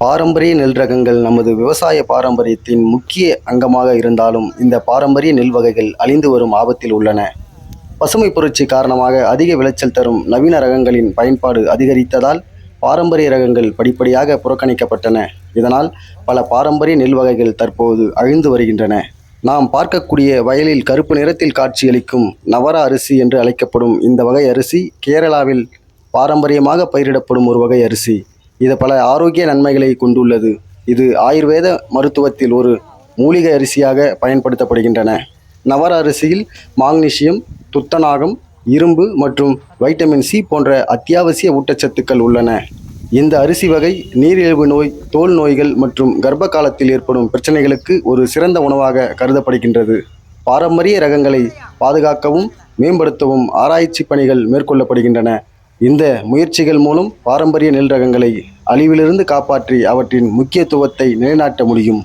பாரம்பரிய நெல் ரகங்கள் நமது விவசாய பாரம்பரியத்தின் முக்கிய அங்கமாக இருந்தாலும் இந்த பாரம்பரிய நெல் வகைகள் அழிந்து வரும் ஆபத்தில் உள்ளன. பசுமை புரட்சி காரணமாக அதிக விளைச்சல் தரும் நவீன ரகங்களின் பயன்பாடு அதிகரித்ததால் பாரம்பரிய ரகங்கள் படிப்படியாக புறக்கணிக்கப்பட்டன. இதனால் பல பாரம்பரிய நெல் வகைகள் தற்போது அழிந்து வருகின்றன. நாம் பார்க்கக்கூடிய வயலில் கருப்பு நிறத்தில் காட்சியளிக்கும் நவரா அரிசி என்று அழைக்கப்படும் இந்த வகை அரிசி கேரளாவில் பாரம்பரியமாக பயிரிடப்படும் ஒரு வகை அரிசி. இது பல ஆரோக்கிய நன்மைகளை கொண்டுள்ளது. இது ஆயுர்வேத மருத்துவத்தில் ஒரு மூலிகை அரிசியாக பயன்படுத்தப்படுகின்றன. நவர அரிசியில் மாக்னீசியம் துத்தநாகம் இரும்பு மற்றும் வைட்டமின் சி போன்ற அத்தியாவசிய ஊட்டச்சத்துக்கள் உள்ளன. இந்த அரிசி வகை நீரிழிவு நோய் தோல் நோய்கள் மற்றும் கர்ப்ப காலத்தில் ஏற்படும் பிரச்சனைகளுக்கு ஒரு சிறந்த உணவாக கருதப்படுகின்றது. பாரம்பரிய ரகங்களை பாதுகாக்கவும் மேம்படுத்தவும் ஆராய்ச்சி பணிகள் மேற்கொள்ளப்படுகின்றன. இந்த முயற்சிகள் மூலம் பாரம்பரிய நெல் ரகங்களை அழிவிலிருந்து காப்பாற்றி அவற்றின் முக்கியத்துவத்தை நிலைநாட்ட முடியும்.